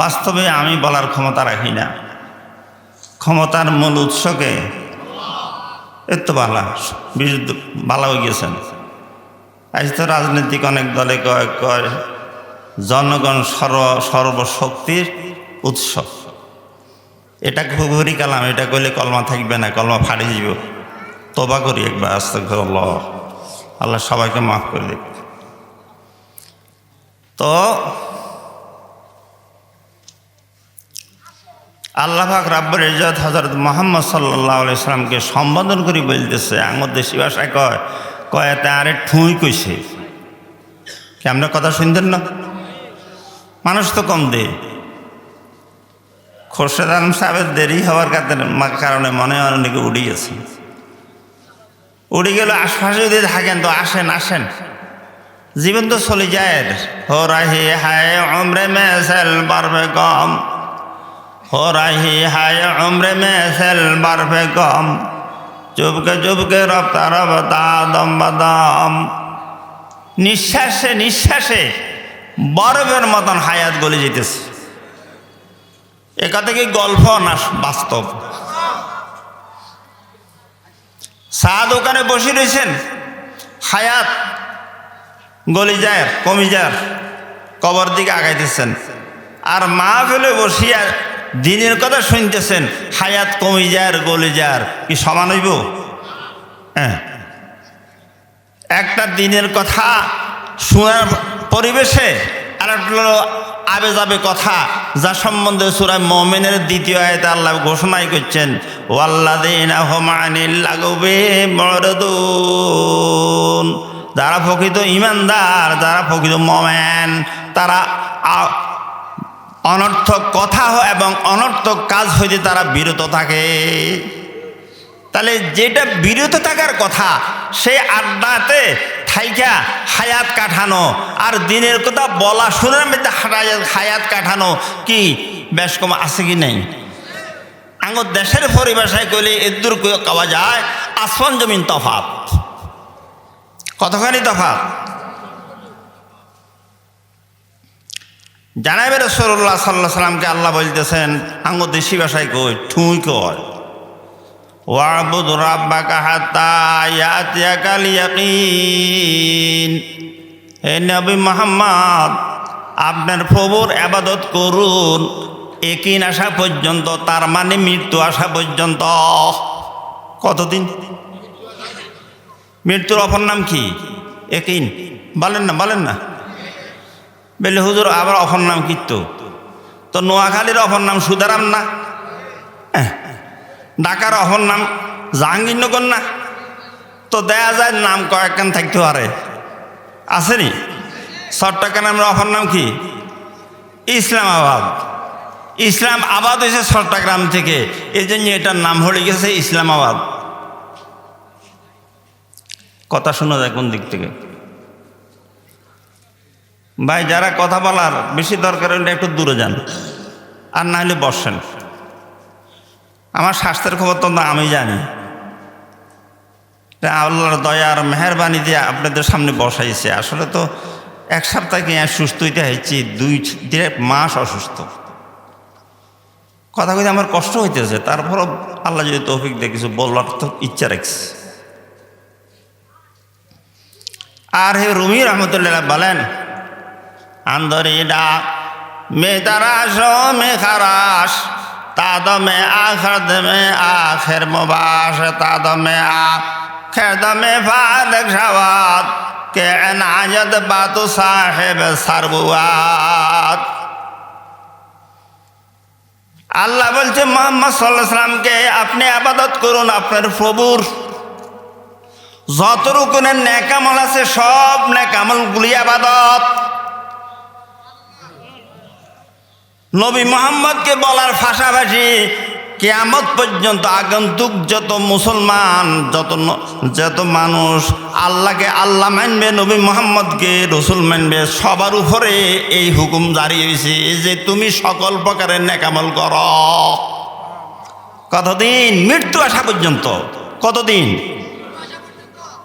বাস্তবে আমি বলার ক্ষমতা রাখি না। ক্ষমতার মূল উৎসকে এর তো বালা বিরুদ্ধ বালা হয়ে গেছেন। আজ তো রাজনৈতিক অনেক দলে কয় কয়, জনগণ সর্ব, সর্বশক্তির উৎস। এটা খুবই কালাম, এটা করলে কলমা থাকবে না, কলমা ফাড়ি যাব তবা করি একবার আস্তে আল্লাহ আল্লাহ সবাইকে মাফ করে দেখ তো আল্লাহ পাক রাব্বুল ইজ্জত হজরত মোহাম্মদ সাল্লাহ সাল্লামকে সম্বোধন করি বলতেছে, আমার দেশি ভাষায় কয় কয় তা আরে ঠুঁই কইছে? কি আমরা কথা শুনতেন না? মানুষ তো কম দে। খোরশেদ আলম সাহেবের দেরি হওয়ার কারণে- মনে হয় অনেকে উড়ে গেছে। উড়ে গেল আশপাশে যদি থাকেন তো আসেন আসেন। জীবন তো চলে যায়। হো রাহি হায় অমরে মেসেল বাড়বে কম হো রাহি হায় অমরে মেসেল বাড়বে কম চুপকে চুপকে রপ্তা রপ্তা দম বাদম নিঃশ্বাসে নিঃশ্বাসে বরফের মতন হায়াত গলে যেতেছে একা থেকে গল্প না বাস্তব চা দোকানে বসে রয়েছেন হায়াত গলি যায় কমি যায় কবর দিকে আগাইতেছেন আর মা ফেলে বসিয়া দিনের কথা শুনতেছেন, হায়াত কমি যায় গলি যার কি সমান হইব? হ্যাঁ। একটা দিনের কথা শোনার পরিবেশে আর একটা আবে যাবে কথা, যা সম্বন্ধে সুরায় মমিনের দ্বিতীয় আয়তে আল্লাহ ঘোষণাই করছেন যারা প্রকৃত ইমানদার, যারা প্রকৃত মমেন, তারা অনর্থক কথা এবং অনর্থক কাজ হইতে তারা বিরত থাকে। তাহলে যেটা বিরত থাকার কথা, সেই আড্ডাতে থাইকা হায়াত কাঠানো আর দিনের কথা বলা, শোনার মধ্যে হায়াত- কাঠানো কি বেশ কম আছে কি নাই? আঙুর দেশের পরিভাষায় কইলে এদুর কাওয়া যায়, আসমান জমিন তফাত কতখানি তফাত জানাবে রসল্লাহ সাল্লাহ সাল্লামকে আল্লাহ বলতেছেন আঙুর দেশি ভাষায় কই? ঠুই কয় ওয়াবুদ রাব্বাকা হাত্তা ইয়াতিয়াকাল ইয়াকিন নবী মোহাম্মদ, আপনার প্রভুর আবাদত করুন। একিন আসা পর্যন্ত, তার মানে মৃত্যু আসা পর্যন্ত। কতদিন? মৃত্যুর অপর নাম কি? একিন। বলেন না বলেন না। বলে, হুজুর, আবার অপর নাম কিত্ত তো? নোয়াখালীর অপর নাম সুদারাম না? হ্যাঁ ঢাকার অপর নাম জাহাঙ্গীরনগর না? তো দেয়া যায়, নাম কয়েকখান থাকতে পারে। আসেনি চট্টগ্রামের অপর নাম কি? ইসলামাবাদ ইসলাম আবাদ হয়েছে চট্টগ্রাম থেকে। এই জন্য এটার নাম হয়ে গেছে ইসলামাবাদ কথা শোনা যায় কোন দিক থেকে? ভাই, যারা কথা বলার বেশি দরকার হলে একটু দূরে যান, আর না হলে বসেন। আমার স্বাস্থ্যের খবর তো আমি জানি। আল্লাহর দয়া আর মেহরবানি দিয়ে আপনাদের সামনে বসাইছে। আসলে তো এক সপ্তাহে আর সুস্থ হইতে হয়েছি, দুই মাস অসুস্থ। কথা কইতে আমার কষ্ট হইতেছে, তারপরও আল্লাহ যদি তৌফিক দিয়ে, কিছু বলবার তো ইচ্ছা রাখছে। আর হে রুমি রহমতুল্লাহ বলেন আন্দরি ডাক, মে তারাস মে খারাস তাদ মে আখর মে আখের মুবাস তাদ মে আখের মে ফাদক শাওয়াত কে নাজত বাতু সাহেব সারবুয়াত। আল্লাহ বলছে, মোহাম্মদ সাল্লাহ সাল্লামকে আপনি আবাদত করুন আপনার প্রভুর। যত রকমের ন্যাকামল আছে, সব ন্যাকামলগুলি আবাদত। নবী মোহাম্মদকে বলার পাশাপাশি কেয়ামত পর্যন্ত আগন্তুক যত মুসলমান, যত যত মানুষ আল্লাহকে আল্লাহ মানবে, নবী মোহাম্মদকে রসুল মানবে, সবার উপরে এই হুকুম জারি হয়েছে যে তুমি সকল প্রকারের নেকামল কর। কতদিন? মৃত্যু আসা পর্যন্ত। কতদিন?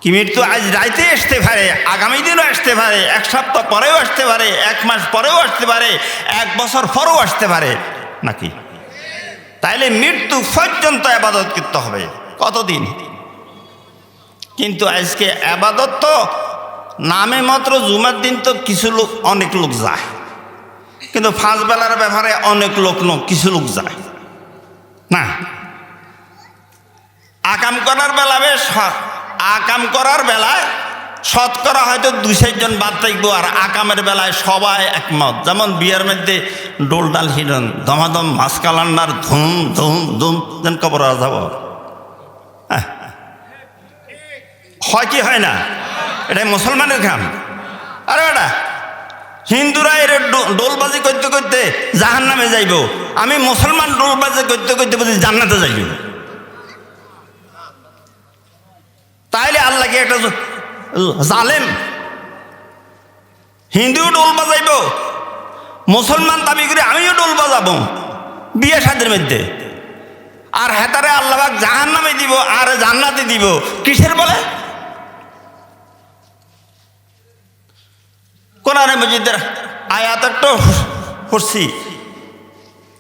কি মৃত্যু আজ রাইতে আসতে পারে, আগামী দিনও আসতে পারে, এক সপ্তাহ পরেও আসতে পারে, এক মাস পরেও আসতে পারে, এক বছর পরেও আসতে পারে, নাকি? তাইলে মৃত্যু পর্যন্ত আবাদত করতে হবে, কতদিন? কিন্তু আজকে আবাদত তো নামে মাত্র জুমার দিন তো কিছু লোক, অনেক লোক যায়। কিন্তু ফাঁস বেলার ব্যাপারে অনেক লোক ন, কিছু লোক যায়। না? আকাম করার বেলা বেশ আকাম করার বেলায় শতকরা হয়তো দুই চারজন বাদ থাকব আর আকামের বেলায় সবাই একমত। যেমন বিয়ের মধ্যে ডোল ডাল হিরন দমাদম মাছ কালান্ডার ধুম ধুম ধুম, যেন কবর যাব হ্যাঁ। হয় কি হয় না? এটা মুসলমানের কাম। আরে বেটা, হিন্দুরা এর ডোলবাজি করতে করতে জাহান নামে যাইব। আমি মুসলমান ডোলবাজি করতে করতে বুঝি জান্নাতে যাইব। তাইলে আল্লাহকে একটা জালেম? হিন্দুও ডোল বাজাইব, মুসলমান দাবি করে আমিও ডোল বাজাবো, বিয়ে সাদের মধ্যে। আর হেতারে আল্লাহবাক জাহান নামে দিব, আর জান্নাতে দিব। কিসের বলে? কোরআনে মজিদের আয়াত একটা পড়ছি,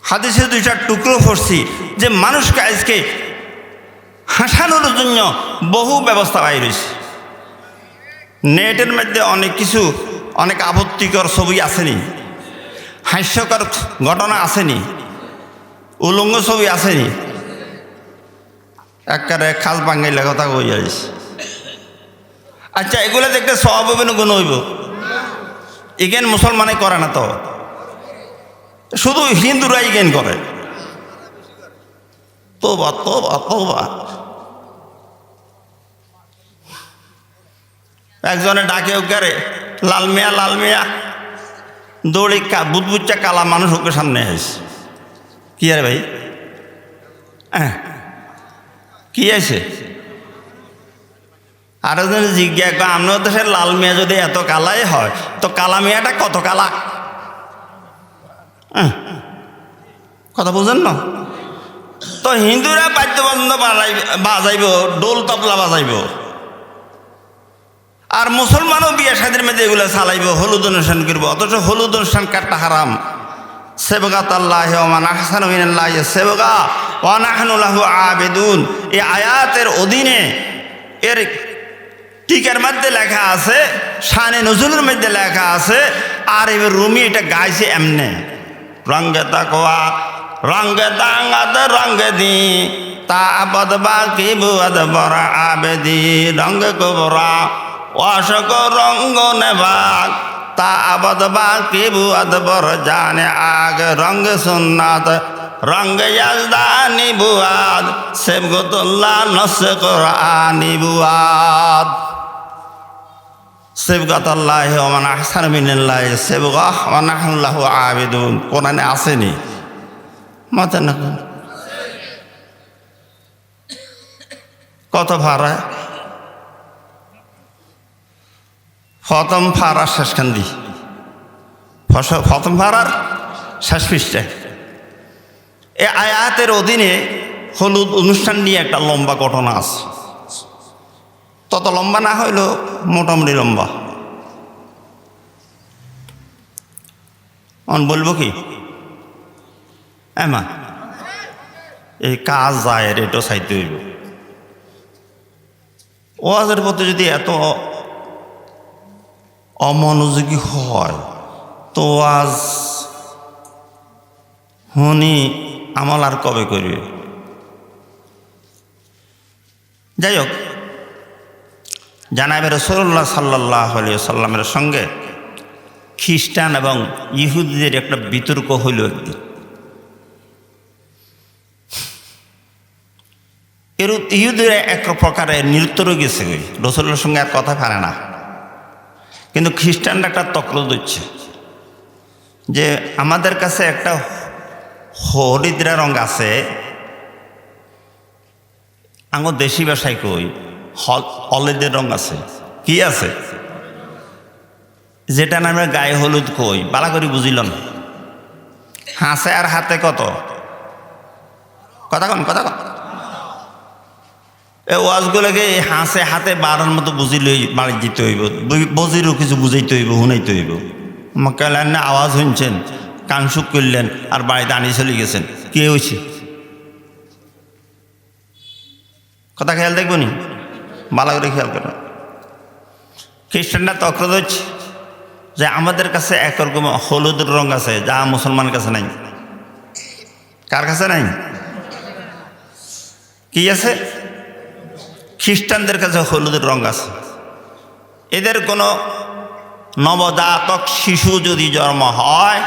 হাদিসে দুইটা টুকরো পড়ছি, যে মানুষকে আজকে হাসানোর জন্য বহু ব্যবস্থা বাইর হয়েছে নেটের মধ্যে অনেক কিছু, অনেক আপত্তিকর ছবি আসেনি। হাস্যকর ঘটনা আসেনি। উলঙ্গ ছবি আসেনি। একবারে খাল বাঙ্গাইলে কথা কই যাইস। আচ্ছা এগুলো দেখতে সব গুণ হইব? ইগেন মুসলমানে করে না তো। শুধু হিন্দুরা ইগেন করে। তোবা তোবা তোবা একজনে ডাকে, ওকে লাল মিয়া লাল মিয়া, দৌড়ি বুদবুচ্চা কালা মানুষ ওকে সামনে আসে কি আরে ভাই? কি আছে আরও যদি জিজ্ঞাসা করে আপনার দেশের লাল মিয়া যদি এত কালাই হয়, তো কালা মিয়াটা কত কালা। কথা বুঝেন না? তো হিন্দুরা বাদ্যবন্ধ বাজাইব বাজাইব ডোল তবলা বাজাইব। আর মুসলমানও বিয়ে সাদের মধ্যে এগুলো চালাইব, হলুদ অনুষ্ঠান করব। অথচ হলুদ অনুষ্ঠান কাটটা হারাম। সেবগাত আল্লাহ সেবগা ওয়ানাহনুল্লাহ আবেদুন। এই আয়াতের অধীনে এর টিকার মধ্যে লেখা আছে, শানে নজরুলের মধ্যে লেখা আছে, আর এবার রুমি এটা গাইছে এমনে। রঙ্গে তাকোয়া রঙ্গে দাঙ্গাদ রঙ্গে দি, তা আবদ বাকি বুয়াদ বরা আবেদি। রঙ্গে কবরা, অশোক রঙ্গ নেবাক তা আবদ বাকি বুয়াদ বর জানে আগ। রঙ্গ সুন্নাত রঙ্গ ইয়াজদানি বুয়াদ সেবগতুল্লাহ নস কোরআনি বুয়াদ। সেবগাত আল্লাহ ওমান আহসান মিনাল্লাহ সেবগাহ ওয়ানাহুল্লাহ আবেদুন। কোরআনে আসেনি। মাথা না। কত ভাড়া। ফতম ফাড়া শেষখান্দি প্রথম ফাড়ার শেষ পৃষ্ঠা এ আয়াতের অধীনে হলুদ অনুষ্ঠান নিয়ে একটা লম্বা ঘটনা আছে। তত লম্বা না হইলেও মোটামুটি লম্বা। অন বলব কি? এমা এই কাজ যায় এটা সাইতে হইব। ওয়াজের প্রতি যদি এত অমনোযোগী হয়, তো ওয়াজ হনি আমল আর কবে করবে? যাই হোক, জানাবে রসল্লাহ সাল্লাহ সাল্লামের সঙ্গে খ্রিস্টান এবং ইহুদিদের একটা বিতর্ক হইল একদিন। এর ইহুদিরা এক প্রকারে নৃত্যরও গেছে। ওই রসুল্লার সঙ্গে আর কথা পারে না। কিন্তু খ্রিস্টানরা একটা তক্র দিচ্ছে যে আমাদের কাছে একটা হরিদ্রা রং আছে। আঙো দেশি ভাষায় কই, হল- হলুদের রং আছে। কি আছে? যেটা নামে গায়ে হলুদ কই, বালা করে বুঝিল না। হাসে আর হাতে কত? কথা কন, কথা এই ওয়াজগুলোকে হাসে হাতে বাড়ার মতো বুঝি লই বাড়ি দিতে হইব। বজিরও কিছু বুঝাইতে হইব, শুনাইতে হইব। আমাকে না আওয়াজ শুনছেন, কান সুখ করলেন আর বাড়িতে আনি চলে গেছেন। কি হয়েছে কথা খেয়াল দেখব নি? ভালো করে খেয়াল করো। খ্রিস্টানরা তক্র ধরছে যে আমাদের কাছে একরকম হলুদের রং আছে, যা মুসলমানের কাছে নাই। কার কাছে নাই? কি আছে? খ্রিস্টানদের কাছে হলুদের রং আছে। এদের কোনো নবজাতক শিশু যদি জন্ম হয়,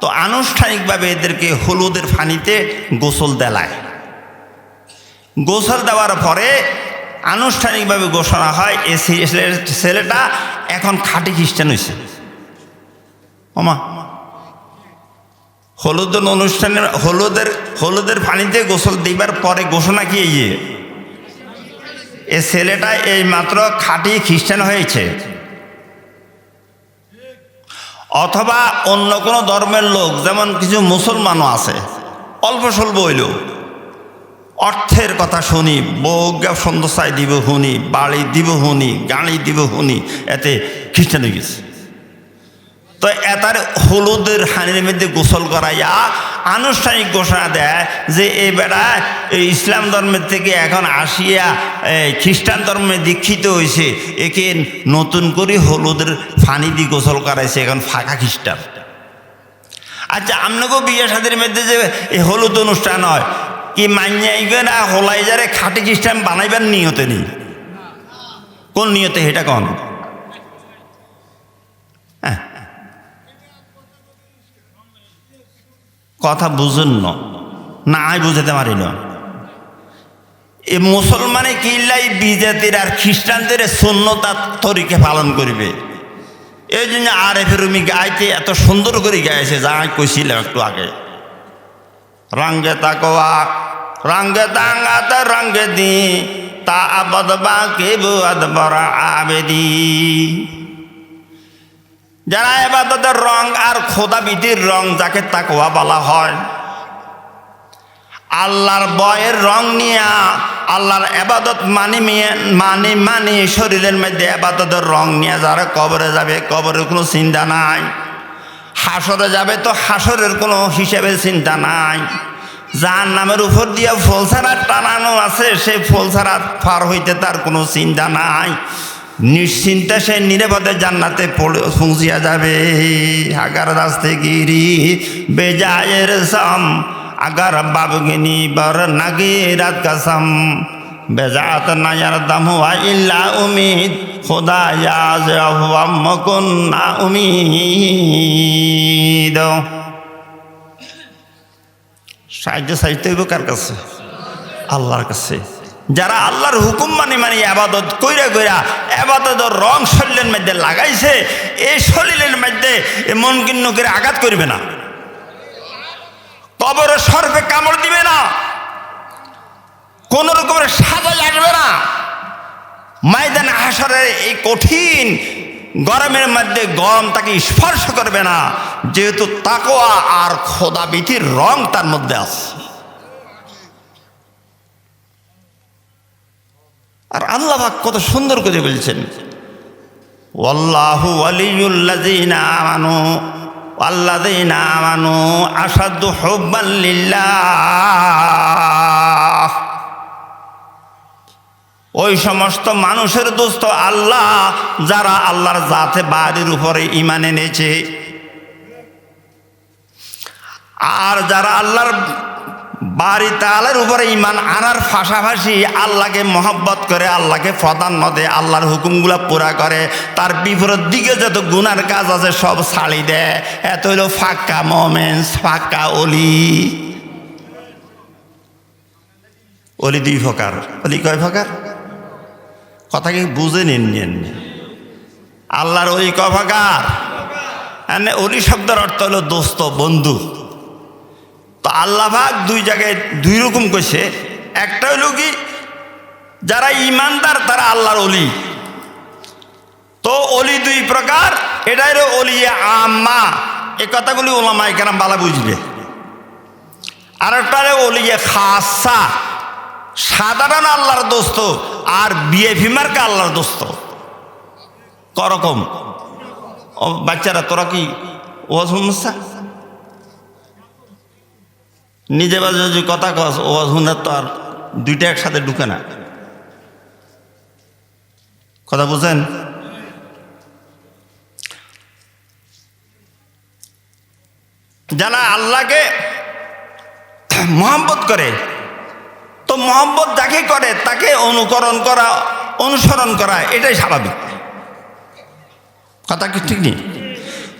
তো আনুষ্ঠানিকভাবে এদেরকে হলুদের ফানিতে গোসল দেলায়। গোসল দেওয়ার পরে আনুষ্ঠানিকভাবে ঘোষণা হয়, এ ছেলে- ছেলেটা এখন খাঁটি খ্রিস্টান হয়েছে ওমা, হলুদের অনুষ্ঠানের, হলুদের হলুদের পানিতে গোসল দিবার পরে ঘোষণা কি এই এ ছেলেটা এই মাত্র খাঁটি খ্রিস্টান হয়েছে। অথবা অন্য কোনো ধর্মের লোক, যেমন কিছু মুসলমানও আছে। অল্প স্বল্প হইল অর্থের কথা শুনি বৌজ্ঞা সন্ধ্যসায় দিব শুনি বাড়ি দিব শুনি গাড়ি দিব শুনি এতে খ্রিস্টান হয়ে গেছে। তো এটার হলুদের হানির মধ্যে গোসল করাইয়া আনুষ্ঠানিক ঘোষণা দেয় যে এই বেড়া ইসলাম ধর্মের থেকে এখন আসিয়া খ্রিস্টান ধর্মে দীক্ষিত হয়েছে একে নতুন করে হলুদের ফানি দিয়ে গোসল করাইছে এখন ফাঁকা খ্রিস্টান। আচ্ছা আপনাকেও বিয়ে সাদের মধ্যে যে হলুদ অনুষ্ঠান হয়, কি মাইয়াইবে না হোলাই যারে খাটি খ্রিস্টান বানাইবার নিয়তে নেই? কোন নিয়তে, সেটা কন? হ্যাঁ। কথা বুঝুন না আমি বুঝাতে পারি না। এ মুসলমানে কিল্লাই বিজাতির আর খ্রিস্টানদের শূন্যতার তরিকে পালন করবে? এই জন্য আর এফ রুমি গাইতে এত সুন্দর করে গাইছে, যা আমি কইছিলাম একটু আগে। রঙ্গে তাকোয়া রঙ্গে তাঙ্গাতে রঙ্গে দি, তা আবদ বাকি বুয়াদ বড় আবেদি। যারা এবাদতের রং আর খোদা বিধির রং যাকে তাকোয়া বলা হয়। আল্লাহর বয়ের রং নিয়ে, আল্লাহর এবাদত মানি মিয়ে মানি মানি শরীরের মধ্যে এবাদতের রং নিয়ে যারা কবরে যাবে, কবরের কোনো চিন্তা নাই। হাসরে যাবে তো হাসরের কোনো হিসেবে চিন্তা নাই। যার নামের উপর দিয়ে ফলসারা টানানো আছে সেই ফলসারা পার হইতে তার কোনো চিন্তা নাই। নিশ্চিন্তে সে নিরাপদে জান্নাতে পৌঁছিয়া যাবে। আগার রাস্তে গিরি বেজায়ের সাম, আগার বাবগিনি বর নাগে রাত কাসম। বেজাত নায়ার দাম হুয়া ইল্লা উমিদ খোদা মকুন না উমিদ। সাহায্য সাহিত্য কার কাছে? আল্লাহর কাছে। যারা আল্লাহর হুকুম মানে মানে আবাদত কইরা কইরা আবাদতের রং শরীরের মধ্যে লাগাইছে এই শরীরের মধ্যে মন কিন্ন করে আঘাত করবে না। কবরের সর্পে কামড় দিবে না। কোন রকমের সাজা আসবে না। ময়দান হাসরের এই কঠিন গরমের মধ্যে গরম তাকে স্পর্শ করবে না, যেহেতু তাকোয়া আর খোদা বিধির রং তার মধ্যে আছে। আর আল্লাহ পাক কত সুন্দর করে বলছেন, ওয়াল্লাহু ওয়ালিউল্লাযিনা আমানু আল্লাযিনা আমানু আসাদু হুব্বান লিল্লাহ। ওই সমস্ত মানুষের দোস্ত আল্লাহ, যারা আল্লাহর জাতে বাড়ির উপরে ইমান এনেছে। আর যারা আল্লাহর বাড়ি তালের উপরে ইমান আনার পাশাপাশি আল্লাহকে মহব্বত করে, আল্লাহকে প্রাধান্য দেয়, আল্লাহর হুকুমগুলা পুরা করে, তার বিপরীত দিকে যত গুনার কাজ আছে সব ছাড়ি দেয়। এত হইল ফাঁকা মোমেন্স ফাঁকা অলি অলি দুই প্রকার। অলি কয় প্রকার? কথা কি বুঝে নিন নিন? আল্লাহর কয় প্রকার? মানে অলি শব্দের অর্থ হলো দোস্ত, বন্ধু। তো আল্লাহ ভাগ দুই জায়গায় দুই রকম কইছে। একটা হইল কি, যারা ইমানদার, তারা আল্লাহর অলি তো অলি দুই প্রকার, এটা অলি আম্মা। এ কথাগুলি ওলামা এখানে বালা বুঝবে। আর একটা অলিয়ে খাসা। সাধারণ আল্লাহর দোস্ত, আর বিএফি মার্কা আল্লাহর দোস্ত। করকম। বাচ্চারা, তোরা কি ও সমস্যা নিজে বাজে যদি কথা কস, ও শুনে তো আর দুইটা একসাথে ঢুকে না। কথা বুঝেন যারা আল্লাহকে মহব্বত করে, তো মহব্বত যাকে করে, তাকে অনুকরণ করা, অনুসরণ করা, এটাই স্বাভাবিক। কথা কি ঠিক নেই?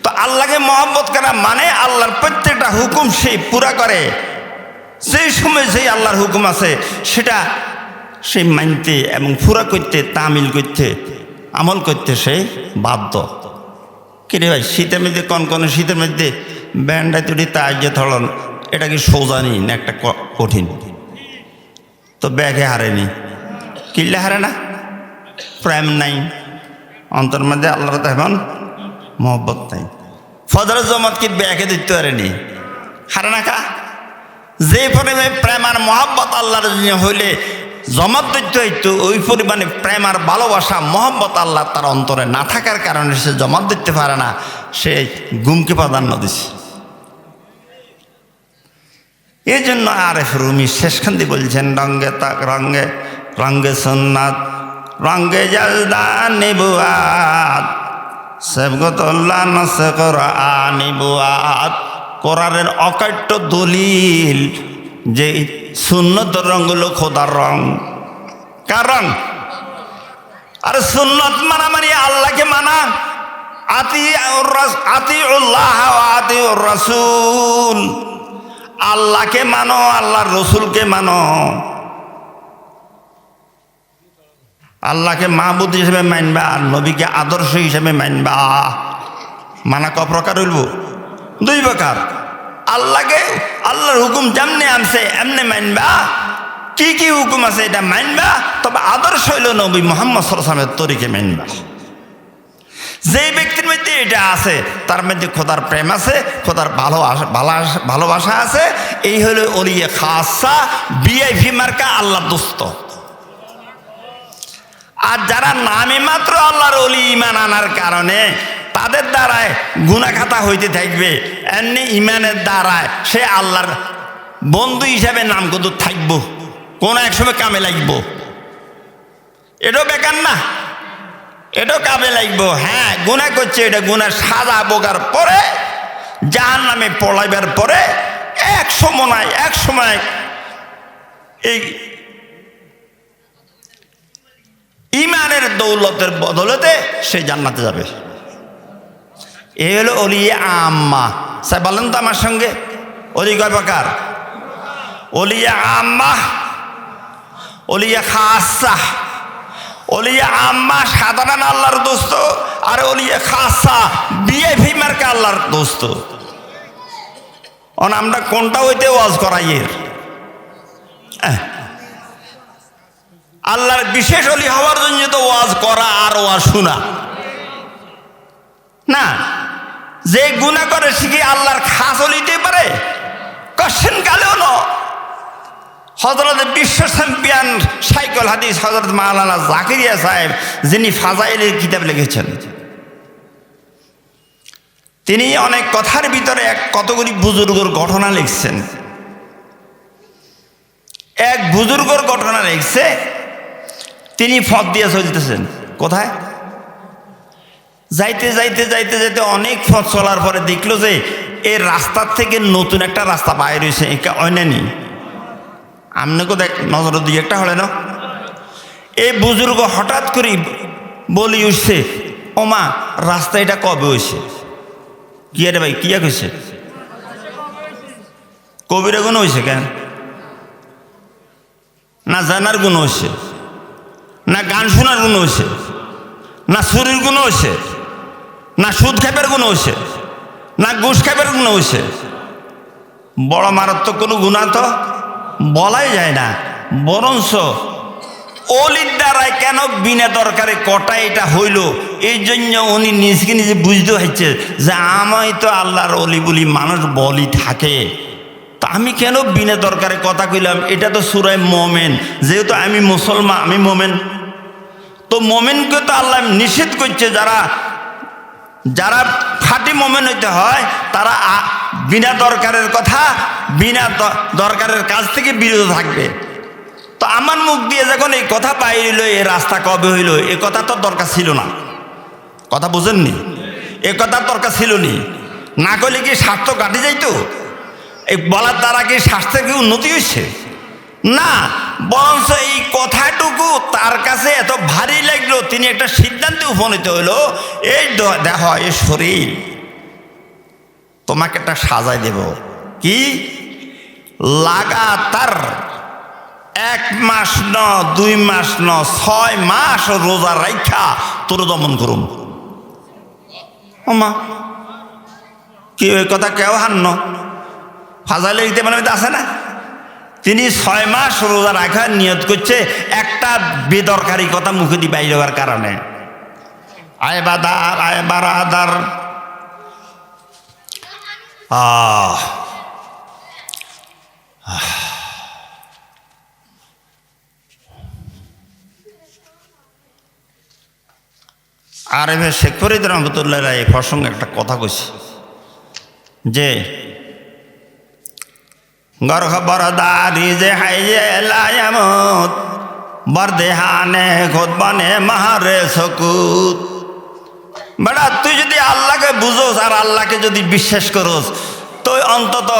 তো আল্লাহকে মহব্বত করা মানে আল্লাহর প্রত্যেকটা হুকুম সে পুরা করে। সেই সময় যেই আল্লাহর হুকুম আছে, সেটা সে মানতে এবং ফুরা করতে, তামিল করতে, আমল করতে সে বাধ্য। কিরে ভাই, শীতের মধ্যে কনকনে শীতের মধ্যে ব্যান্ডায় তুটি তাই যে ধরন, এটা কি সোজা নেই না একটা কঠিন? তো ব্যাগে হারেনি। কিনলে হারে না? প্রেম নাই। অন্তর মধ্যে আল্লাহর তেমন মহব্বত নাই। ফজর জমাত কি ব্যাগে দিতে পারেনি? হারে না কা? যে পরিমাণে প্রেম আর মহব্বত আল্লাহর হইলে জমাত দিতে হইতো, ওই পরিমাণে প্রেম আর ভালোবাসা, মহব্বত আল্লাহ তার অন্তরে না থাকার কারণে সে জমাত দিতে পারে না, সে গুমকে প্রাধান্য দিছে। এই জন্য আর এফ রুমি শেষখান্তি বলছেন, রঙ্গে তাক, রঙ্গে রঙ্গে সোননাথ রঙ্গে জালদা নেবুয়াত সেবগতুল্লাহ নসে নিবুয়াত কোরআনের অকাট্য দলিল যে সুন্নত রং হলো খোদার রং। কার রং? আরে সুন্নত মানা মানে আল্লাহকে মানা। আতি আতি উল্লাহ আতি রসুল। আল্লাহকে মানো, আল্লাহর রসুলকে মানো। আল্লাহকে মাহবুদ হিসেবে মানবা নবীকে আদর্শ হিসেবে মানবা। মানা ক প্রকার হইব দুই প্রকার। আল্লাহকে আল্লাহর হুকুম যেমনি আনছে, এমনি মানবা। কি কি হুকুম আছে এটা মানবা, তবে আদর্শ হইল নবী মোহাম্মদ সরসামের তরিকে মানবা। যেই ব্যক্তির মধ্যে এটা আছে, তার মধ্যে খোদার প্রেম আছে, খোদার ভালো ভালোবাসা আছে, এই হলো অলিয়ে খাসা বিআইভি মার্কা আল্লাহ দোস্ত। আর যারা নামে মাত্র আল্লাহর অলি ইমান আনার কারণে তাদের দ্বারায় গুণাখাতা হইতে থাকবে। এমনি ইমানের দ্বারায় সে আল্লাহর বন্ধু হিসাবে নাম কত থাকব। কোন এক সময় কামে লাগব। এটাও বেকার না? এটাও কামে লাগবো। হ্যাঁ গুণা করছে, এটা গুণার সাজা বোকার পরে যার নামে পড়াইবার পরে, এক সময় এক সময় এই ইমানের দৌলতের বদলতে সে জান্নাতে যাবে। এ হলো অলিয়ে আম্মা। স্যার বলেন তো আমার সঙ্গে। অলি কয় অলিয়া আম্মা অলিয়া খাসা। অলিয়া আম্মা সাধারণ আল্লাহর দোস্ত, আর অলিয়া খাসা বিয়ে মার্কা আল্লাহর দোস্ত। অন, আমরা কোনটা হইতে ওয়াজ করাই এর? আহ। আল্লাহর বিশেষ অলি হওয়ার জন্য তো ওয়াজ করা আর ওয়াজ শোনা। না। যে গুণা করে শিখে আল্লাহর খাস অলিতে পারে? কশ্চিন কালেও ন। হজরত বিশ্ব চ্যাম্পিয়ন সাইকেল হাদিস হজরত মাওলানা জাকিরিয়া সাহেব, যিনি ফাজাইলের কিতাব লিখেছেন। তিনি অনেক কথার ভিতরে এক কতগুলি বুজুর্গর ঘটনা লিখছেন। এক বুজুর্গর ঘটনা লিখছে, তিনি ফদ দিয়ে চলতেছেন। কোথায়? যাইতে যাইতে যাইতে যাইতে অনেক পথ চলার পরে দেখল যে এই রাস্তার থেকে নতুন একটা রাস্তা বাইর হয়েছে এটা অনেনি আপনাকে দেখ, নজর দিয়ে একটা হলে না। এই বুজুর্গ হঠাৎ করে বলি উঠছে ওমা রাস্তা এটা কবে হয়েছে কি রে ভাই কিয়া কইছে কবিরা গুণ হয়েছে কেন? না জানার গুণ হয়েছে না গান শোনার গুণ হয়েছে না শরীর গুণ হয়েছে না সুদ খেপের গুণ হয়েছে না ঘুষ খেপের গুণ হয়েছে বড় মারাত্মক কোনো গুণা তো বলাই যায় না। বরঞ্চ অলির দ্বারায় কেন বিনা দরকারে কটা এটা হইল, এই জন্য উনি নিজকে নিজে বুঝতে হচ্ছে যে আমি তো আল্লাহর অলি বলি মানুষ বলি থাকে। তা আমি কেন বিনা দরকারে কথা কইলাম? এটা তো সুরায় মোমেন। যেহেতু আমি মুসলমান, আমি মোমেন। তো মোমেনকে তো আল্লাহ নিষেধ করছে যারা যারা ফাটি মোমেন হইতে হয়, তারা বিনা দরকারের কথা, বিনা দরকারের কাজ থেকে বিরত থাকবে। তো আমার মুখ দিয়ে যখন এই কথা বাইর হইল এই রাস্তা কবে হইল, এ কথা তো দরকার ছিল না। কথা বুঝেননি? এ কথা দরকার ছিল নি। না করলে কি স্বাস্থ্য কাটে যাইতো? এই বলার দ্বারা কি স্বাস্থ্যের কি উন্নতি হয়েছে না বরঞ্চ এই কথাটুকু তার কাছে এত ভারী লাগল, তিনি একটা সিদ্ধান্তে উপনীত হইল, এই দ- দেখো, এই শরীর, তোমাকে একটা সাজাই দেব। কি? লাগাতার এক মাস ন, দুই মাস ন, ছয় মাস রোজা রাইখা তোর দমন করুন ওমা, কি ওই কথা কেউ হান্ন ফাজাইলে দিতে মানে আছে না? তিনি ছয় মাস রোজা রাখার নিয়ত করছে, একটা বেদরকারি কথা মুখে দিয়ে বাইরে হওয়ার কারণে। আয় বাদার, আয় বারাদার। আহ। আর এবার শেখ ফরিদ রহমতুল্লাহ এই প্রসঙ্গে একটা কথা কইছি, যে গর্ভ বরদারি যে হাইয়ে লায়ামত, বরদেহানে খোদবানে মাহারে সকুত। বেটা তুই যদি আল্লাহকে বুঝোস আর আল্লাহকে যদি বিশ্বাস করোস তো অন্তত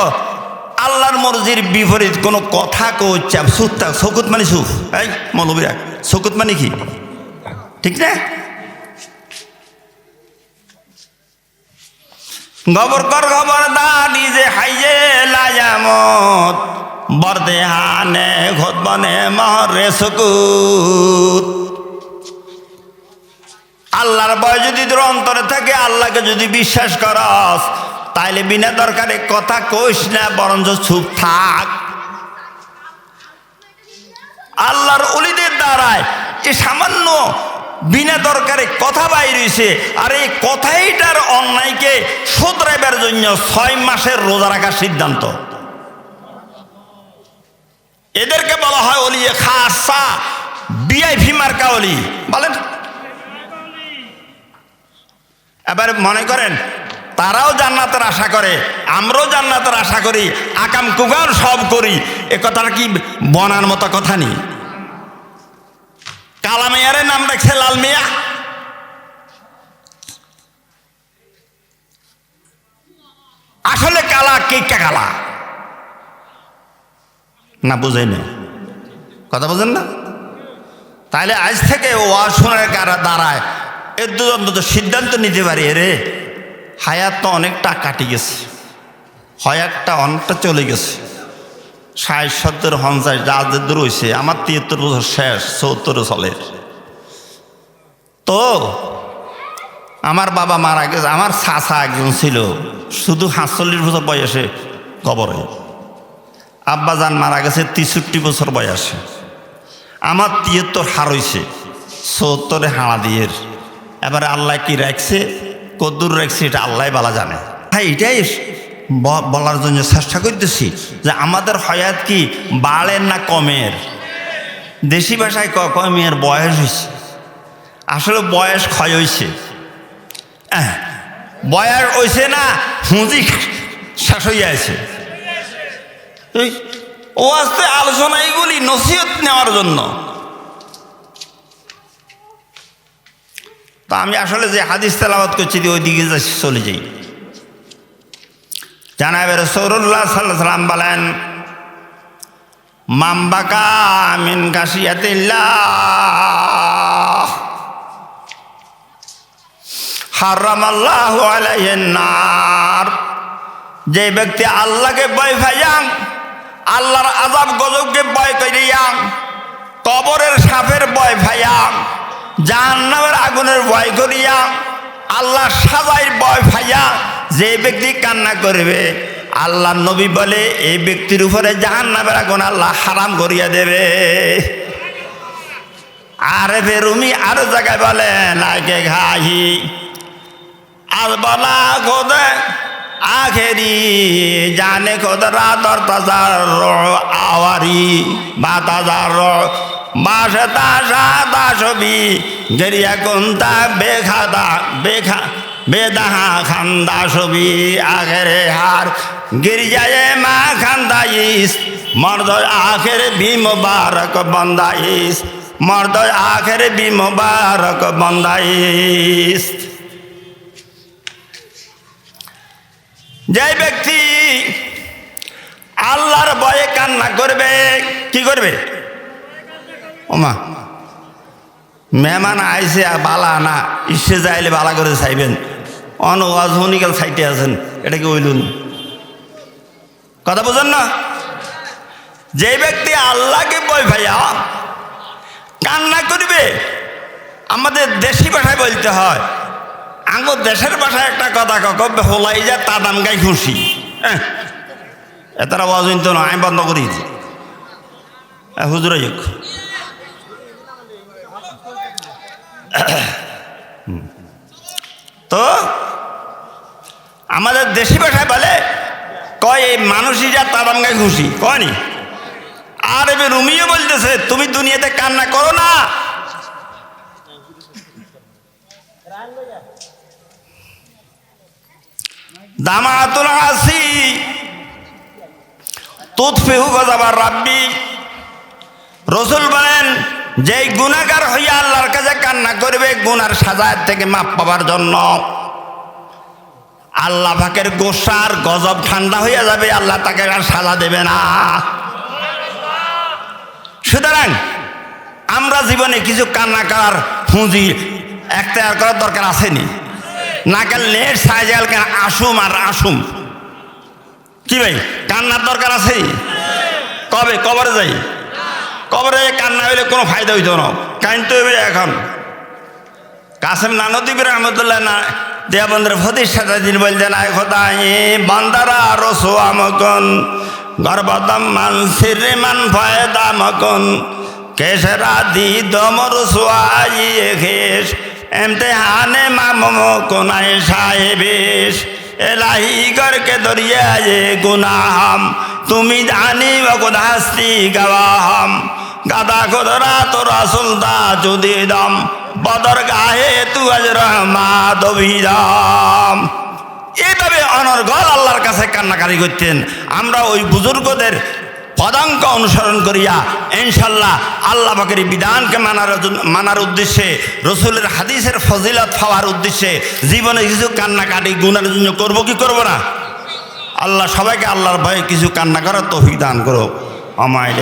আল্লাহর মর্জির বিপরীত কোনো কথা কচ্ছে সুখ থাক, সকুত মানে সুখ। এই, মৌলবীরা, সকুত মানে কি? ঠিক না? গবর কর গবর হাইয়ে লায়ামত বরদেহানে ঘটবনে মহরে সকুত। আল্লাহর বয় যদি তোর অন্তরে থাকে, আল্লাহকে যদি বিশ্বাস করস, তাইলে বিনা দরকারে কথা কইস না, বরঞ্চ চুপ থাক। আল্লাহর অলিদের দ্বারায় এ সামান্য বিনা দরকারে কথা বাইর হয়েছে আর এই কথাইটার অন্যায়কে শোধরাইবার জন্য ছয় মাসের রোজা রাখার সিদ্ধান্ত। এদেরকে বলা হয় অলি খাসা বিআইপি মার্কা অলি। বলেন। এবার মনে করেন, তারাও জান্নাতের আশা করে, আমরাও জান্নাতের আশা করি, আকাম কুগান সব করি। এ কথাটা কি বনার মতো কথা নেই। কালা মেয়ারের নাম রাখছে লাল মিয়া আসলে কালা কেকা কালা না বুঝেন না কথা বুঝেন না? তাহলে আজ থেকে ওয়াজ শোনার কারা দাঁড়ায়। এর দুজন তো সিদ্ধান্ত নিতে পারি রে। হায়াত তো অনেকটা কাটি গেছে। হায়াতটা অনেকটা চলে গেছে। ষাট, সত্তর, পঞ্চাশ যাদের দূর হয়েছে আমার তিয়াত্তর বছর শেষ, চৌত্তর চলে। তো আমার বাবা মারা গেছে, আমার চাচা একজন ছিল, শুধু সাতচল্লিশ বছর বয়সে কবরে আব্বাজান মারা গেছে তেষট্টি বছর বয়সে। আমার তিয়াত্তর হার হয়েছে সত্তরে হাড়া দিয়ে এবারে আল্লাহ কি রাখছে? কদ্দুর রাখছে, এটা আল্লাহ বলা জানে। হ্যাঁ এটাই বলার জন্য চেষ্টা করতেছি যে আমাদের হয়াত কি বাড়ের না কমের? দেশি ভাষায় ক কমের বয়স হয়েছে আসলে বয়স ক্ষয় হয়েছে বয়স হয়েছে না, হুঁজি শেষ হয়ে আছে ও আস্তে আলোচনা এইগুলি নসিহত নেওয়ার জন্য। তা আমি আসলে যে হাদিস তেলাওয়াত করছি ওই দিকে চলে যাই। জানাবে রসৌরুল্লাহ সাল্লাহ সাল্লাম বলেন মাম্বাকা মিন কাশিয়াতিল্লাহ হারামাল্লাহু আলাইহিন নার। যে ব্যক্তি আল্লাহকে ভয় ভাইয়াং আল্লাহর আজাব গজবকে ভয় করিয়াং কবরের সাপের ভয় ভাইয়াং জাহান্নামের আগুনের ভয় করিয়া আল্লাহ সাজাইর ভয় ভাইয়া যে ব্যক্তি কান্না করবে আল্লাহ নবী বলে এই ব্যক্তির উপরে জাহান্নামের আগুন আল্লাহ হারাম করিয়া দেবে। আরে ফেরুমি আরও জায়গায় বলে নাকে ঘাহি আল বলা গোদে আখেরি, জানে খোদরা দর তাজার আওয়ারি বা তাজার বাসে তাসা দাসবি গেরিয়া কুন্তা বেখাদা, বেখা, বেদাহা খান্দা ছবি আখেরে হার গির্জায় মা খান্দাইস মর্দ আখের বারক বন্দাইস মর্দ আখের ভীম বারক বন্দাইস। যে ব্যক্তি আল্লাহর ভয়ে কান্না করবে, কি করবে? ওমা, মেহমান আইসে বালা না, ইসে যাইলে বালা করে চাইবেন। অন সাইটে আছেন, এটা কি বলুন কথা বুঝেন না? যে ব্যক্তি আল্লাহকে বই ভাইয়া কান্না করবে, আমাদের দেশি ভাষায় বলতে হয় আঙ্গুর দেশের ভাষায় একটা কথা কক হোলাই যা তা দাম গাই খুশি হ্যাঁ? এতারা ওয়াজিন তো নয় আমি বন্ধ করি হুজুরাই হোক তো, আমাদের দেশি ভাষায় বলে, কয়, এই মানুষই যা তারাম গায়ে খুশি কয়নি আর এবার রুমিও বলতেছে, তুমি দুনিয়াতে কান্না করো না। দামাতুল আসি। তুত ফেহু গজাবার রাব্বি। রসুল বলেন, যেই গুণাগার হইয়া আল্লাহর কাছে কান্না করবে, গুনার সাজার থেকে মাপ পাবার জন্য। আল্লাহ পাকের গোসার গজব ঠান্ডা হইয়া যাবে, আল্লাহ তাকে আর সাজা দেবে না। সুতরাং আমরা জীবনে কিছু কান্না করার পুঁজি একটার করার দরকার আসেনি। না কেন নেট সাইজাল কেন? আসুম আর আসুম। কি ভাই, কান্নার দরকার আছে কবে? কবরে যাই? কবরে কান্না হইলে কোনো ফায়দা হইতো না। হইবে এখন। কাসেম নানদীপ রহমতুল্লাহ না দেবন্দ্র ফতির দিন বলতেন আয় খোদা এ বান্দারা রসো আমকন, গর্বদম মান সিরে মান ফয়দা মকন কেসরা দি দমর সোয়াই খেস এমতে হানে মামম কোনায় সাহেবেশ। এলাহি করকে দরিয়ায় গুনাহাম। তুমি জানি বকুদ হাস্তি গওয়াহাম। গাদা খোদরা তোরা সুলতা যদি দম। বদর গাহে তু আজ রহমাদ অভিরাম এইভাবে অনর্গল আল্লাহর কাছে কান্নাকারি করতেন। আমরা ওই বুজুর্গদের পদাঙ্ক অনুসরণ করিয়া ইনশাল্লাহ আল্লাহ পাকের বিধানকে মানার মানার উদ্দেশ্যে, রসুলের হাদিসের ফজিলত পাওয়ার উদ্দেশ্যে জীবনে কিছু কান্নাকাটি গুণার জন্য করব কি করব না? আল্লাহ সবাইকে আল্লাহর ভয়ে কিছু কান্না করার তৌফিক দান করো আমায়